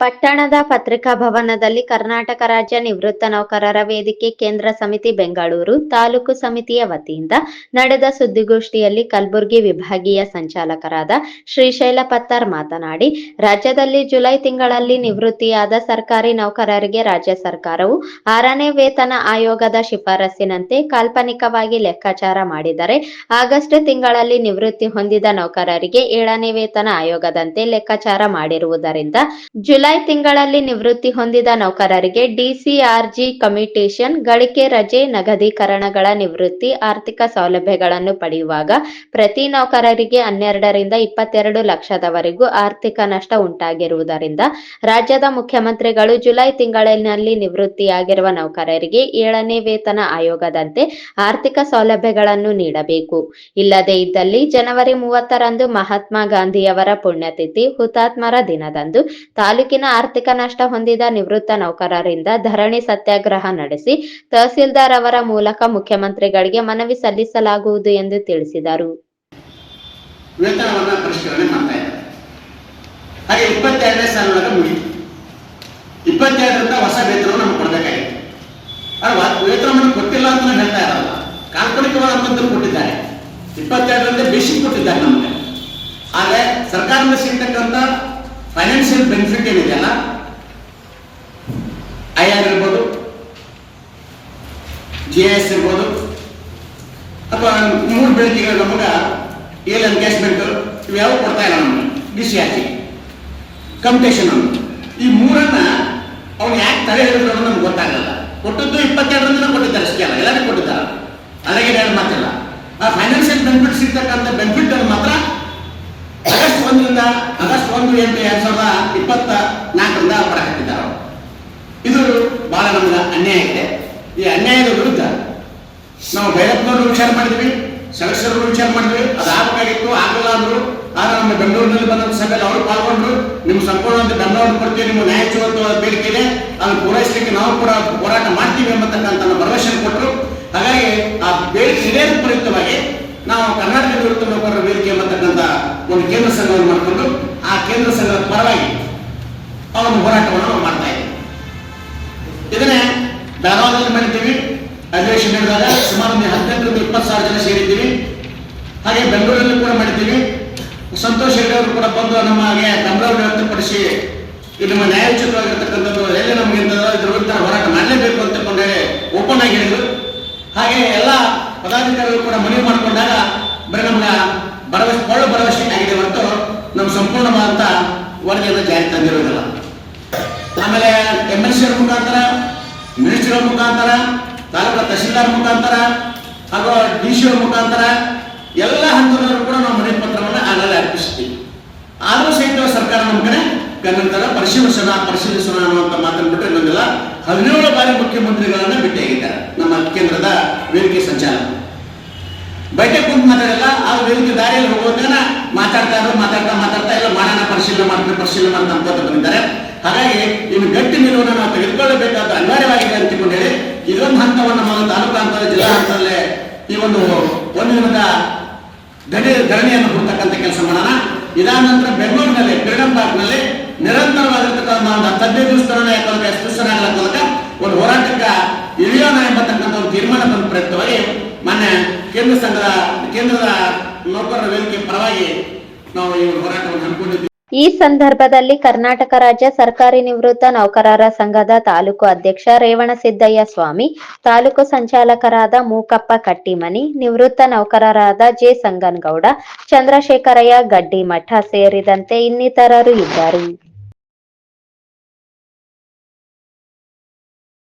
ಪಟ್ಟಣದ ಪತ್ರಿಕಾ ಭವನದಲ್ಲಿ ಕರ್ನಾಟಕ ರಾಜ್ಯ ನಿವೃತ್ತ ನೌಕರರ ವೇದಿಕೆ ಕೇಂದ್ರ ಸಮಿತಿ ಬೆಂಗಳೂರು ತಾಲೂಕು ಸಮಿತಿಯ ವತಿಯಿಂದ ನಡೆದ ಸುದ್ದಿಗೋಷ್ಠಿಯಲ್ಲಿ ಕಲಬುರಗಿ ವಿಭಾಗೀಯ ಸಂಚಾಲಕರಾದ ಶ್ರೀಶೈಲ ಪತ್ತಾರ್ ಮಾತನಾಡಿ, ರಾಜ್ಯದಲ್ಲಿ ಜುಲೈ ತಿಂಗಳಲ್ಲಿ ನಿವೃತ್ತಿಯಾದ ಸರ್ಕಾರಿ ನೌಕರರಿಗೆ ರಾಜ್ಯ ಸರ್ಕಾರವು ಆರನೇ ವೇತನ ಆಯೋಗದ ಶಿಫಾರಸ್ಸಿನಂತೆ ಕಾಲ್ಪನಿಕವಾಗಿ ಲೆಕ್ಕಾಚಾರ ಮಾಡಿದರೆ, ಆಗಸ್ಟ್ ತಿಂಗಳಲ್ಲಿ ನಿವೃತ್ತಿ ಹೊಂದಿದ ನೌಕರರಿಗೆ ಏಳನೇ ವೇತನ ಆಯೋಗದಂತೆ ಲೆಕ್ಕಾಚಾರ ಮಾಡಿರುವುದರಿಂದ ಜುಲೈ ತಿಂಗಳಲ್ಲಿ ನಿವೃತ್ತಿ ಹೊಂದಿದ ನೌಕರರಿಗೆ ಡಿಸಿಆರ್ಜಿ ಕಮಿಟೇಷನ್ ಗಳಿಕೆ ರಜೆ, ನಗದೀಕರಣಗಳ ನಿವೃತ್ತಿ, ಆರ್ಥಿಕ ಸೌಲಭ್ಯಗಳನ್ನು ಪಡೆಯುವಾಗ ಪ್ರತಿ ನೌಕರರಿಗೆ ಹನ್ನೆರಡರಿಂದ ಇಪ್ಪತ್ತೆರಡು ಲಕ್ಷದವರೆಗೂ ಆರ್ಥಿಕ ನಷ್ಟ ಉಂಟಾಗಿರುವುದರಿಂದ ರಾಜ್ಯದ ಮುಖ್ಯಮಂತ್ರಿಗಳು ಜುಲೈ ತಿಂಗಳಿನಲ್ಲಿ ನಿವೃತ್ತಿಯಾಗಿರುವ ನೌಕರರಿಗೆ ಏಳನೇ ವೇತನ ಆಯೋಗದಂತೆ ಆರ್ಥಿಕ ಸೌಲಭ್ಯಗಳನ್ನು ನೀಡಬೇಕು. ಇಲ್ಲದೇ ಇದ್ದಲ್ಲಿ ಜನವರಿ ಮೂವತ್ತರಂದು ಮಹಾತ್ಮ ಗಾಂಧಿಯವರ ಪುಣ್ಯತಿಥಿ ಹುತಾತ್ಮರ ದಿನದಂದು ತಾಲೂಕಿನ ಆರ್ಥಿಕ ನಷ್ಟ ಹೊಂದಿದ ನಿವೃತ್ತ ನೌಕರರಿಂದ ಧರಣಿ ಸತ್ಯಾಗ್ರಹ ನಡೆಸಿ ತಹಸೀಲ್ದಾರ್ ಅವರ ಮೂಲಕ ಮುಖ್ಯಮಂತ್ರಿಗಳಿಗೆ ಮನವಿ ಸಲ್ಲಿಸಲಾಗುವುದು ಎಂದು ತಿಳಿಸಿದರು. ಇಪ್ಪತ್ತೆರಡರಿಂದ ಬೇಸಿಕ್ ಕೊಟ್ಟಿದ್ದಾರೆ ನಮಗೆ. ಆದರೆ ಸರ್ಕಾರದಿಂದ ಸಿಗ್ತಕ್ಕಂಥ ಫೈನಾನ್ಷಿಯಲ್ ಬೆನಿಫಿಟ್ ಏನಿದೆಯಲ್ಲ ಐ ಆರ್ ಇರ್ಬೋದು ಜಿ ಎಸ್ ಇರ್ಬೋದು, ಅಥವಾ ಮೂರು ಬೆಳಕಿಗೆ ನಮಗ ಏಲ್ ಎನ್ಕೇಸ್ಮೆಂಟ್ ಇವ್ಯಾವ ಕೊಡ್ತಾ ಇಲ್ಲ ನಮಗೆ? D C R C competition ಅನ್ನು ಈ ಮೂರನ್ನ ಅವ್ನು ಯಾಕೆ ತಲೆ ಹೇಳಿದ್ರು ನಮ್ಗೆ ಗೊತ್ತಾಗಲ್ಲ. ಕೊಟ್ಟದ್ದು ಇಪ್ಪತ್ತೆರಡರಿಂದ ಕೊಟ್ಟಿದ್ದಾರೆ ಅಷ್ಟೇ ಅಲ್ಲ ಎಲ್ಲರಿಗೂ ಕೊಟ್ಟಿದ್ದಾರೆ. ಅದಕ್ಕೆ ಮಾತಿಲ್ಲ. ಆ ಫೈನಾನ್ಷಿಯಲ್ ಬೆನಿಫಿಟ್ ಸಿಗ್ತಕ್ಕಂಥ ಬೆನಿಫಿಟ್ ಅನ್ನು ಮಾತ್ರ ಆಗಸ್ಟ್ ಒಂದರಿಂದ ಆಗಸ್ಟ್ ಒಂದು ಎಂಟು ಎರಡ್ ಸಾವಿರದ ಇಪ್ಪತ್ತ ನಾಲ್ಕರಿಂದ ಪಡಕತ್ತಿದ್ದಾರೆ ಹಾಕಿದ್ದಾರೆ ಇದು ಬಹಳ ನಮ್ಗೆ ಅನ್ಯಾಯ ಇದೆ. ಈ ಅನ್ಯಾಯದ ವಿರುದ್ಧ ನಾವು ಭೈರಪ್ಪನವರು ವಿಚಾರ ಮಾಡಿದ್ವಿ ಸದಸ್ಯರು ವಿಚಾರ ಮಾಡಿದ್ವಿ, ಅದು ಆಗಬೇಕಾಗಿತ್ತು ಆಗಲ್ಲ ಅಂದ್ರು. ಆದ್ರೆ ನಮ್ಮ ಬೆಂಗಳೂರಿನಲ್ಲಿ ಬಂದಂತ ಸಭೆಯಲ್ಲಿ ಅವರು ಪಾಲ್ಗೊಂಡ್ರು. ನಿಮ್ಮ ಸಂಪೂರ್ಣ ಬೆಂಗಳೂರು ಕೊಡ್ತೀವಿ, ನಿಮ್ಮ ನ್ಯಾಯಯುತವಾದ ಬೇಡಿಕೆ ಇದೆ. ಅದನ್ನು ಪೂರೈಸಲಿಕ್ಕೆ ನಾವು ಕೂಡ ಹೋರಾಟ ಮಾಡ್ತೀವಿ ಎಂಬತಕ್ಕಂಥ ಭರವಸೆ ಕೊಟ್ಟರು ಹಾಗಾಗಿ ಆ ಬೇಡಿಕೆ ಈಡೇರಿದ ಪ್ರಯುಕ್ತವಾಗಿ ನಾವು ಕರ್ನಾಟಕ ವಿರುದ್ಧ ನೌಕರರ ವೇದಿಕೆ ಎಂಬತಕ್ಕಂಥ ಒಂದು ಕೇಂದ್ರ ಸಂಘವನ್ನು ಮಾಡಿಕೊಂಡು ಆ ಕೇಂದ್ರ ಸಂಘದ ಪರವಾಗಿ ಆ ಒಂದು ಹೋರಾಟವನ್ನು ನಾವು ಮಾಡ್ತಾ ಇದ್ದೀವಿ ಇದನ್ನೇ ಧಾರವಾಡದಲ್ಲಿ ಮಾಡಿದ್ದೀವಿ ಅಧಿವೇಶನ ನಡೆದಾಗ ಸುಮಾರು ಒಂದು ಹದಿನೆಂಟರಿಂದ ಇಪ್ಪತ್ತು ಸಾವಿರ ಜನ ಸೇರಿದ್ದೀವಿ. ಹಾಗೆ ಬೆಂಗಳೂರಲ್ಲಿ ಕೂಡ ಮಾಡಿದ್ದೀವಿ ಸಂತೋಷ್ ಹೆಗಡೆ ಅವರು ಕೂಡ ಬಂದು ನಮಗೆ ಬೆಂಬಲವನ್ನು ವ್ಯಕ್ತಪಡಿಸಿ ಇದು ನಮ್ಮ ನ್ಯಾಯೋಚಿತವಾಗಿರ್ತಕ್ಕಂಥದ್ದು ಎಲ್ಲಿ ನಮ್ಗೆ ಇದ್ರ ವಿರುದ್ಧ ಹೋರಾಟ ಮಾಡಲೇಬೇಕು ಅಂತ ಕೊಂಡು ಹೇಳಿ ಓಪನ್ ಆಗಿ ಹೇಳಿದ್ರು. ಹಾಗೆ ಎಲ್ಲ ಪದಾಧಿಕಾರಿಗಳು ಕೂಡ ಮನವಿ ಮಾಡಿಕೊಂಡಾಗ ಬರೀ ನಮ್ಗೆ ಭರವಸೆ ನಮ್ಮ ಸಂಪೂರ್ಣವಾದಂಥ ವರದಿಯನ್ನು ಜಾರಿ ತಂದಿರೋದಿಲ್ಲ ಆಮೇಲೆ ಎಂ ಎಲ್ ಸಿ ಅವ್ರ ಮುಖಾಂತರ ಮಿನಿಸ್ಟರ್ ಮುಖಾಂತರ, ತಾಲೂಕು ತಹಶೀಲ್ದಾರ್ ಮುಖಾಂತರ, ಹಾಗೂ ಡಿ ಸಿ ಅವ್ರ ಮುಖಾಂತರ ಎಲ್ಲ ಹಂತದವರು ಕೂಡ ನಾವು ಮನವಿ ಪತ್ರವನ್ನು ಆಗಲೇ ಅರ್ಪಿಸ್ತೀವಿ. ಆದರೂ ಸಹಿತ ಸರ್ಕಾರ ನಮ್ಮ ಕಡೆ ಕನ್ನಡ ಪರಿಶೀಲಿಸೋಣ ಪರಿಶೀಲಿಸೋಣ ಅನ್ನುವಂಥ ಮಾತನ್ನು ಬಿಟ್ಟರೆ ಇನ್ನೊಂದಿಲ್ಲ. ಹದಿನೇಳು ಬಾರಿ ಮುಖ್ಯಮಂತ್ರಿಗಳನ್ನ ಭೇಟಿಯಾಗಿದ್ದಾರೆ ನಮ್ಮ ಕೇಂದ್ರದ ವೇದಿಕೆ ಸಂಚಾಲಕ ಬೈಟೆ ಕುಂತು ಮಾತಾಡಲ್ಲ ಅವ್ರು ವೇದಿಕೆ ದಾರಿಯಲ್ಲಿ ಹೋಗೋದನ್ನ ಮಾತಾಡ್ತಾ ಇರೋ ಮಾತಾಡ್ತಾ ಮಾತಾಡ್ತಾ ಇಲ್ಲ ಮಾಡೋಣ, ಪರಿಶೀಲನೆ ಮಾಡ್ತಾರೆ ಪರಿಶೀಲನೆ ಮಾಡ್ತಾ ಅನ್ಕೋತ ಬಂದಿದ್ದಾರೆ ಹಾಗಾಗಿ ಇನ್ನು ಗಟ್ಟಿ ನಿಲುವನ್ನು ನಾವು ತೆಗೆದುಕೊಳ್ಳಬೇಕಾದ ಅನಿವಾರ್ಯವಾಗಿದೆ ಅಂತ ಹೇಳಿ ಇದೊಂದು ಹಂತವನ್ನು ನಮ್ಮ ತಾಲೂಕು ಹಂತದ ಜಿಲ್ಲಾ ಹಂತದಲ್ಲಿ ಈ ಒಂದು ಒಂದು ದಿನದ ಧರಣಿ ಧರಣಿಯನ್ನು ಕೊಡ್ತಕ್ಕಂಥ ಕೆಲಸ ಮಾಡೋಣ. ಇದಾದ ನಂತರ ಬೆಂಗಳೂರಿನಲ್ಲಿ ಫ್ರೀಡಂ ಪಾರ್ಕ್ನಲ್ಲಿ ನಿರಂತರವಾಗಿರ್ತಕ್ಕಂಥ ಹದಿನೈದು ದಿವಸ ತರಣ ಯಾಕಂದ್ರೆ ಎಸ್ಪೆಷನ್ ಒಂದು ಹೋರಾಟಕ್ಕೆ ಇಳಿಯೋಣ ಎಂಬತಕ್ಕಂಥ ಒಂದು ತೀರ್ಮಾನ ಬಂದ ಪ್ರಯುಕ್ತವಾಗಿ ಮೊನ್ನೆ ಕೇಂದ್ರ ಸಂಘದ, ಕೇಂದ್ರದ ನೌಕರರ ವೇದಿಕೆ ಪರವಾಗಿ ನಾವು ಈ ಹೋರಾಟವನ್ನು ಹಮ್ಮಿಕೊಂಡಿದ್ದೀವಿ. ಈ ಸಂದರ್ಭದಲ್ಲಿ ಕರ್ನಾಟಕ ರಾಜ್ಯ ಸರ್ಕಾರಿ ನಿವೃತ್ತ ನೌಕರರ ಸಂಘದ ತಾಲೂಕು ಅಧ್ಯಕ್ಷ ರೇವಣಸಿದ್ದಯ್ಯ ಸ್ವಾಮಿ, ತಾಲೂಕು ಸಂಚಾಲಕರಾದ ಮೂಕಪ್ಪ ಕಟ್ಟಿಮನಿ, ನಿವೃತ್ತ ನೌಕರರಾದ ಜೆ ಸಂಗನಗೌಡ, ಚಂದ್ರಶೇಖರಯ್ಯ ಗಡ್ಡಿಮಠ ಸೇರಿದಂತೆ ಇನ್ನಿತರರು ಇದ್ದರು.